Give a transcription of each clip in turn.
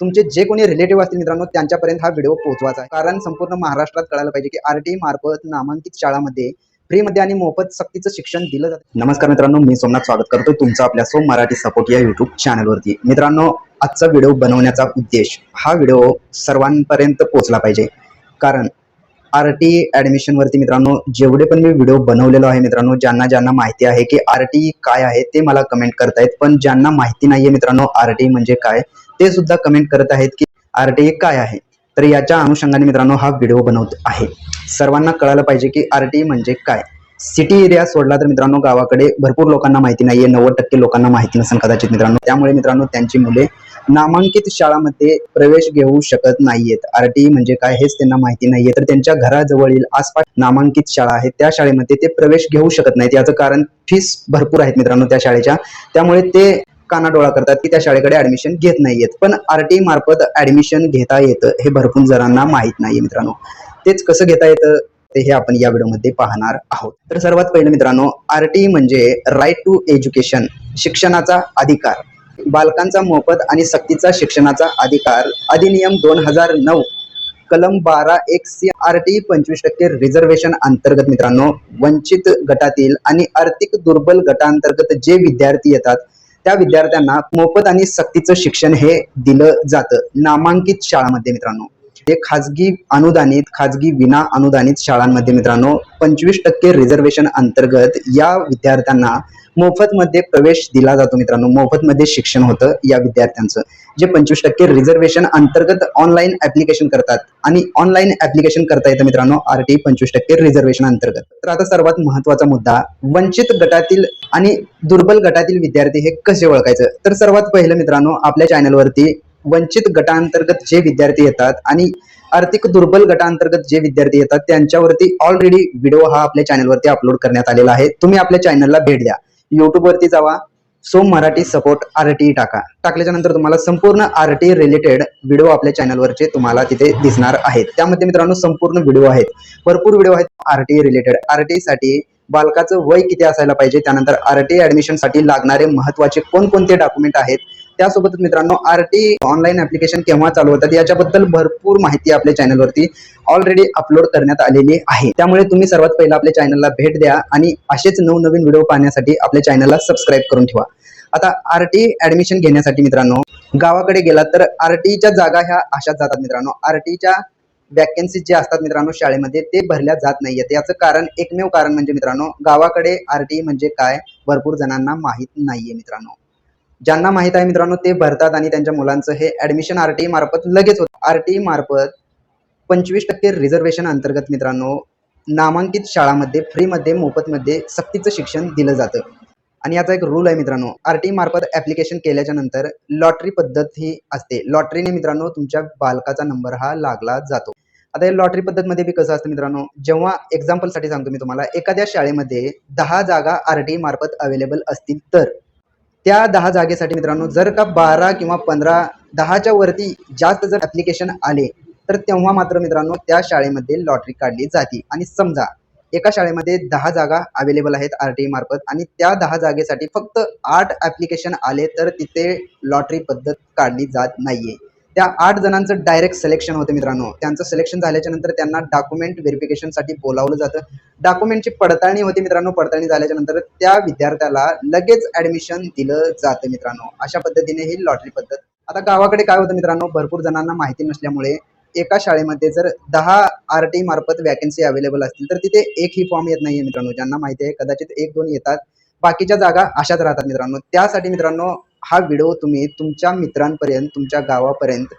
तुमचे जे कोणी रिलेटिव्ह असतील मित्रांनो त्यांच्यापर्यंत हा व्हिडिओ पोहोचवायचा आहे. कारण संपूर्ण महाराष्ट्रात कळायला पाहिजे की आर टी मार्फत नामांकित शाळामध्ये फ्रीमध्ये आणि मोफत सक्तीचं शिक्षण दिलं जातं. नमस्कार मित्रांनो मी सोमनाथ स्वागत करतो तुमचं आपल्या सोम मराठी सपोर्ट या युट्यूब चॅनलवरती मित्रांनो आजचा व्हिडिओ बनवण्याचा उद्देश हा व्हिडिओ सर्वांपर्यंत पोहोचला पाहिजे. कारण आर टी ॲडमिशनवरती मित्रांनो जेवढे पण मी व्हिडिओ बनवलेलो आहे मित्रांनो ज्यांना ज्यांना माहिती आहे की आर टी काय आहे ते मला कमेंट करतायत. पण ज्यांना माहिती नाहीये मित्रांनो आर टी म्हणजे काय ते सुद्धा कमेंट करत आहेत की आर टी काय आहे. तर याच्या अनुषंगाने मित्रांनो हा व्हिडिओ बनवत आहे. सर्वांना कळायला पाहिजे की आर टी म्हणजे काय. सिटी एरिया सोडला तर मित्रांनो गावाकडे भरपूर लोकांना माहिती नाहीये नव्वद टक्के लोकांना माहिती नसेल कदाचित मित्रांनो. त्यामुळे मित्रांनो त्यांची मुले नामांकित शाळामध्ये प्रवेश घेऊ शकत नाहीयेत. आरटीई म्हणजे काय हेच त्यांना माहिती नाहीये. तर त्यांच्या घराजवळील आसपास नामांकित शाळा आहेत. त्या शाळेमध्ये ते प्रवेश घेऊ शकत नाहीत. याचं कारण फीस भरपूर आहेत मित्रांनो त्या शाळेच्या. त्यामुळे ते कानाडोळा करतात की त्या शाळेकडे ऍडमिशन घेत नाहीयेत. पण आरटीई मार्फत ऍडमिशन घेता येतं हे भरपूर जणांना माहीत नाहीये मित्रांनो. तेच कसं घेता येतं ते हे आपण या व्हिडिओमध्ये पाहणार आहोत. तर सर्वात पहिलं मित्रांनो आरटीई म्हणजे राईट टू एज्युकेशन शिक्षणाचा अधिकार. बालकांचा मोफत आणि सक्तीचा शिक्षणाचा अधिकार अधिनियम दोन हजार नऊ कलम बारा एक सी आर टी पंचवीस टक्के रिझर्वेशन अंतर्गत मित्रांनो वंचित गटातील आणि आर्थिक दुर्बल गटांतर्गत जे विद्यार्थी येतात त्या विद्यार्थ्यांना मोफत आणि सक्तीचं शिक्षण हे दिलं जातं नामांकित शाळांमध्ये मित्रांनो. हे खाजगी अनुदानित खाजगी विना अनुदानित शाळांमध्ये मित्रांनो पंचवीस टक्के रिझर्वेशन अंतर्गत या विद्यार्थ्यांना मोफतमध्ये प्रवेश दिला जातो मित्रांनो. मोफतमध्ये शिक्षण होतं या विद्यार्थ्यांचं. जे पंचवीस टक्के रिझर्वेशन अंतर्गत ऑनलाईन ऍप्लिकेशन करतात आणि ऑनलाईन ऍप्लिकेशन करता येतं मित्रांनो आर टी पंचवीस टक्के रिझर्वेशन अंतर्गत. तर आता सर्वात महत्त्वाचा मुद्दा वंचित गटातील आणि दुर्बल गटातील विद्यार्थी हे कसे ओळखायचं? तर सर्वात पहिलं मित्रांनो आपल्या चॅनलवरती वंचित गटांतर्गत जे विद्यार्थी येतात आणि आर्थिक दुर्बल गटांतर्गत जे विद्यार्थी येतात त्यांच्यावरती ऑलरेडी व्हिडिओ हा आपल्या चॅनलवरती अपलोड करण्यात आलेला आहे. तुम्ही आपल्या चॅनलला भेट द्या. युट्यूबवरती वरती जावा. सोम मराठी सपोर्ट आरटीई टाका. टाकल्याच्या नंतर तुम्हाला संपूर्ण आरटी रिलेटेड व्हिडिओ आपल्या चॅनलवरचे तुम्हाला तिथे दिसणार आहेत. त्यामध्ये मित्रांनो संपूर्ण व्हिडिओ आहेत. भरपूर व्हिडिओ आहेत आरटी रिलेटेड आरटी साठी बालकाचं वय किती असायला पाहिजे? त्यानंतर आरटी ऍडमिशनसाठी ऍडमिशनसाठी लागणारे महत्त्वाचे कोणकोणते डॉक्युमेंट आहेत? त्यासोबतच मित्रांनो आर टी ऑनलाईन ऍप्लिकेशन केव्हा चालू होतात याच्याबद्दल भरपूर माहिती आपल्या चॅनलवरती ऑलरेडी अपलोड करण्यात आलेली आहे. त्यामुळे तुम्ही सर्वात पहिला आपल्या चॅनलला भेट द्या आणि असेच नवनवीन व्हिडिओ पाहण्यासाठी आपल्या चॅनलला सबस्क्राईब करून ठेवा. आता आर टी ऍडमिशन घेण्यासाठी मित्रांनो गावाकडे गेलात तर आर टीच्या जागा ह्या अशाच जातात मित्रांनो. आर टीच्या वॅकन्सी जे असतात मित्रांनो शाळेमध्ये ते भरल्या जात नाहीयेत. याचं कारण एकमेव कारण म्हणजे मित्रांनो गावाकडे आर टी म्हणजे काय? भरपूर जणांना माहीत नाहीये मित्रांनो. ज्यांना माहीत आहे मित्रांनो ते भरतात आणि त्यांच्या मुलांचं हे ऍडमिशन आर टी मार्फत लगेच होतं. आर टी मार्फत पंचवीस टक्के रिझर्वेशन अंतर्गत मित्रांनो नामांकित शाळामध्ये फ्रीमध्ये मोफतमध्ये सक्तीचं शिक्षण दिलं जातं. आणि याचा एक रूल आहे मित्रांनो आर टी मार्फत ऍप्लिकेशन केल्याच्यानंतर लॉटरी पद्धत ही असते. लॉटरीने मित्रांनो तुमच्या बालकाचा नंबर हा लागला जातो. आता या लॉटरी पद्धतमध्ये बी कसं असतं मित्रांनो जेव्हा एक्झाम्पलसाठी सांगतो मी तुम्हाला एखाद्या शाळेमध्ये दहा जागा आर टी मार्फत अवेलेबल असतील तर. त्या दहा जागेसाठी मित्रांनो जर का बारा किंवा पंधरा दहाच्या वरती जास्त जर ऍप्लिकेशन आले तर तेव्हा मात्र मित्रांनो त्या शाळेमध्ये लॉटरी काढली जाते. आणि समजा एका शाळेमध्ये दहा जागा अवेलेबल आहेत आर टी मार्फत आणि त्या दहा जागेसाठी फक्त आठ ऍप्लिकेशन आले तर तिथे लॉटरी पद्धत काढली जात नाहीये. त्या आठ जणांचं डायरेक्ट सिलेक्शन होतं मित्रांनो. त्यांचं सिलेक्शन झाल्याच्यानंतर त्यांना डॉक्युमेंट व्हेरिफिकेशनसाठी बोलावलं जातं. डॉक्युमेंटची पडताळणी होती मित्रांनो. पडताळणी झाल्याच्यानंतर त्या विद्यार्थ्याला लगेच ऍडमिशन दिलं जातं मित्रांनो. अशा पद्धतीने ही लॉटरी पद्धत. आता गावाकडे काय होतं मित्रांनो? भरपूर जणांना माहिती नसल्यामुळे एका शाळेमध्ये जर दहा आर टी मार्फत वॅकन्सी अवेलेबल असतील तर तिथे एकही फॉर्म येत नाहीये मित्रांनो. ज्यांना माहिती आहे कदाचित एक दोन येतात. बाकीच्या जागा अशाच राहतात मित्रांनो. त्यासाठी मित्रांनो हा व्हिडिओ तुम्ही तुमच्या मित्रांपर्यंत तुमच्या गावापर्यंत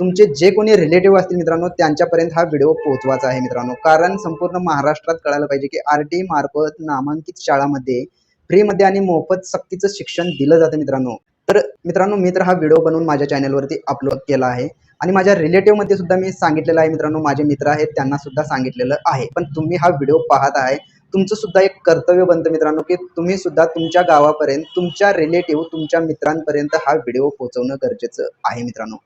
तुमचे जे कोणी रिलेटिव्ह असतील मित्रांनो त्यांच्यापर्यंत हा व्हिडिओ पोहोचवायचा आहे मित्रांनो. कारण संपूर्ण महाराष्ट्रात कळायला पाहिजे की आर टी मार्फत नामांकित शाळामध्ये फ्रीमध्ये आणि मोफत सक्तीचं शिक्षण दिलं जातं मित्रांनो. तर मित्रांनो मी तर हा व्हिडिओ बनवून माझ्या चॅनलवरती अपलोड केला आहे. आणि माझ्या रिलेटिव्हमध्ये सुद्धा मी सांगितलेलं आहे मित्रांनो माझे मित्र आहेत त्यांना सुद्धा सांगितलेलं आहे. पण तुम्ही हा व्हिडिओ पाहत आहे तुमचं सुद्धा एक कर्तव्य बनतं मित्रांनो की तुम्ही सुद्धा तुमच्या गावापर्यंत तुमच्या रिलेटिव्ह तुमच्या मित्रांपर्यंत हा व्हिडिओ पोहोचवणं गरजेचं आहे मित्रांनो.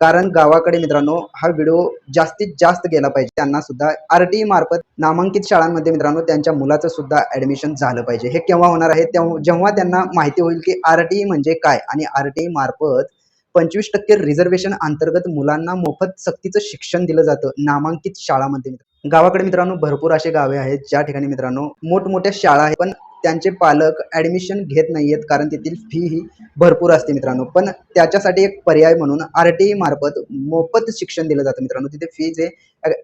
कारण गावाकडे मित्रांनो हा व्हिडिओ जास्तीत जास्त गेला पाहिजे. त्यांना सुद्धा आर टी मार्फत नामांकित शाळांमध्ये मित्रांनो त्यांच्या मुलाचं सुद्धा ऍडमिशन झालं पाहिजे. हे केव्हा होणार आहे? तेव्हा जेव्हा त्यांना माहिती होईल की आर टी म्हणजे काय? आणि आर टी मार्फत पंचवीस टक्के रिझर्वेशन अंतर्गत मुलांना मोफत सक्तीचं शिक्षण दिलं जातं नामांकित शाळामध्ये. गावाकडे मित्रांनो भरपूर असे गावे आहेत. ज्या ठिकाणी मित्रांनो मोठमोठ्या शाळा आहेत पण त्यांचे पालक ऍडमिशन घेत नाहीयेत कारण तेथील फी ही भरपूर असते मित्रांनो. पण त्याच्यासाठी एक पर्याय म्हणून आर टी ई मार्फत मोफत शिक्षण दिलं जातं मित्रांनो. तिथे फी जे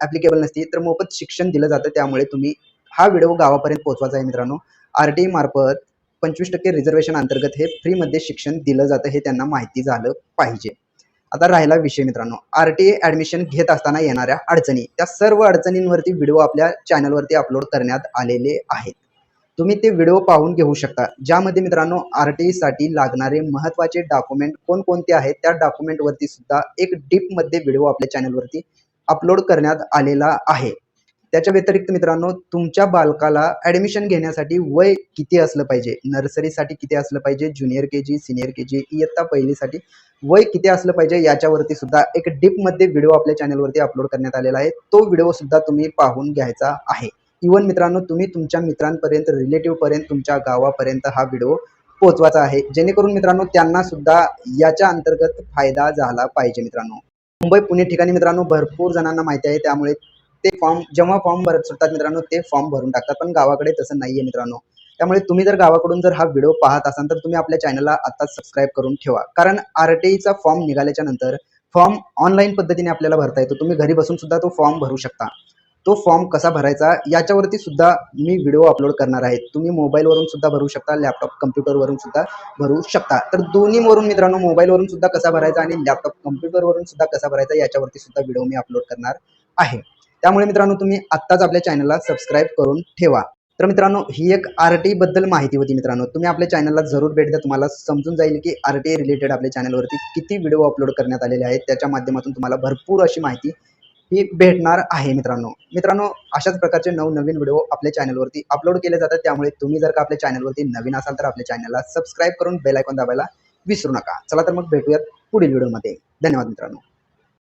ऍप्लिकेबल नसते तर मोफत शिक्षण दिलं जातं. त्यामुळे तुम्ही हा व्हिडिओ गावापर्यंत पोहोचवायचा आहे मित्रांनो. आर टी ई मार्फत पंचवीस टक्के रिझर्वेशन अंतर्गत हे फ्रीमध्ये शिक्षण दिलं जातं हे त्यांना माहिती झालं पाहिजे. आता राहिला विषय मित्रांनो. आर टी ॲडमिशन घेत असताना येणाऱ्या अडचणी. त्या सर्व अडचणींवरती व्हिडिओ आपल्या चॅनलवरती अपलोड करण्यात आलेले आहेत. तुम्ही ते व्हिडिओ पाहून घेऊ शकता. ज्यामध्ये मित्रांनो आर टी साठी लागणारे महत्त्वाचे डॉक्युमेंट कोणकोणते आहेत त्या डॉक्युमेंटवरती सुद्धा एक डीपमध्ये व्हिडिओ आपल्या चॅनलवरती अपलोड करण्यात आलेला आहे. त्याच्या व्यतिरिक्त मित्रांनो तुमच्या बालकाला ॲडमिशन घेण्यासाठी वय किती असलं पाहिजे? नर्सरीसाठी किती असलं पाहिजे? Junior K G senior K जी इयत्ता पहिलीसाठी वय किती असलं पाहिजे? याच्यावरती सुद्धा एक डीपमध्ये व्हिडिओ आपल्या चॅनलवरती अपलोड करण्यात आलेला आहे. तो व्हिडिओ सुद्धा तुम्ही पाहून घ्यायचा आहे. इवन मित्रांनो तुम्ही तुमच्या मित्रांपर्यंत रिलेटिव्हपर्यंत तुमच्या गावापर्यंत हा व्हिडिओ पोहोचवायचा आहे. जेणेकरून मित्रांनो त्यांना सुद्धा याच्या अंतर्गत फायदा झाला पाहिजे मित्रांनो. मुंबई पुणे ठिकाणी मित्रांनो भरपूर जणांना माहिती आहे. त्यामुळे ते फॉर्म जेव्हा फॉर्म भरत सुटतात मित्रांनो ते फॉर्म भरून टाकतात. पण गावाकडे तसं नाहीये मित्रांनो. त्यामुळे तुम्ही जर गावाकडून जर हा व्हिडिओ पाहत असाल तर तुम्ही आपल्या चॅनलला आता सबस्क्राईब करून ठेवा. कारण आर फॉर्म निघाल्याच्या नंतर फॉर्म ऑनलाईन पद्धतीने आपल्याला भरता येतो. तुम्ही घरी बसून सुद्धा तो फॉर्म भरू शकता. तो फॉर्म कसा भरायचा याच्यावरती सुद्धा मी व्हिडिओ अपलोड करणार आहे. तुम्ही मोबाईलवरून सुद्धा भरू शकता लॅपटॉप कम्प्युटरवरून सुद्धा भरू शकता. तर दोन्हीवरून मित्रांनो मोबाईलवरून सुद्धा कसा भरायचा आणि लॅपटॉप कम्प्युटरवरून सुद्धा कसा भरायचा याच्यावरती सुद्धा व्हिडिओ मी अपलोड करणार आहे. त्यामुळे मित्रांनो तुम्ही आत्ताच आपल्या चॅनलला सबस्क्राईब करून ठेवा. तर मित्रांनो ही एक आर टी बद्दल माहिती होती मित्रांनो. तुम्ही आपल्या चॅनलला जरूर भेट द्या. तुम्हाला समजून जाईल की आर टी रिलेटेड आपल्या चॅनलवरती किती व्हिडिओ अपलोड करण्यात आलेले आहेत. त्याच्या माध्यमातून तुम्हाला भरपूर अशी माहिती ही भेटणार आहे मित्रांनो. मित्रांनो अशाच प्रकारचे नवनवीन व्हिडिओ आपल्या चॅनलवरती अपलोड केले जातात. त्यामुळे तुम्ही जर का आपल्या चॅनलवरती नवीन असाल तर आपल्या चॅनलला सबस्क्राईब करून बेल आयकॉन दाबायला विसरू नका. चला तर मग भेटूयात पुढील व्हिडिओमध्ये धन्यवाद मित्रांनो.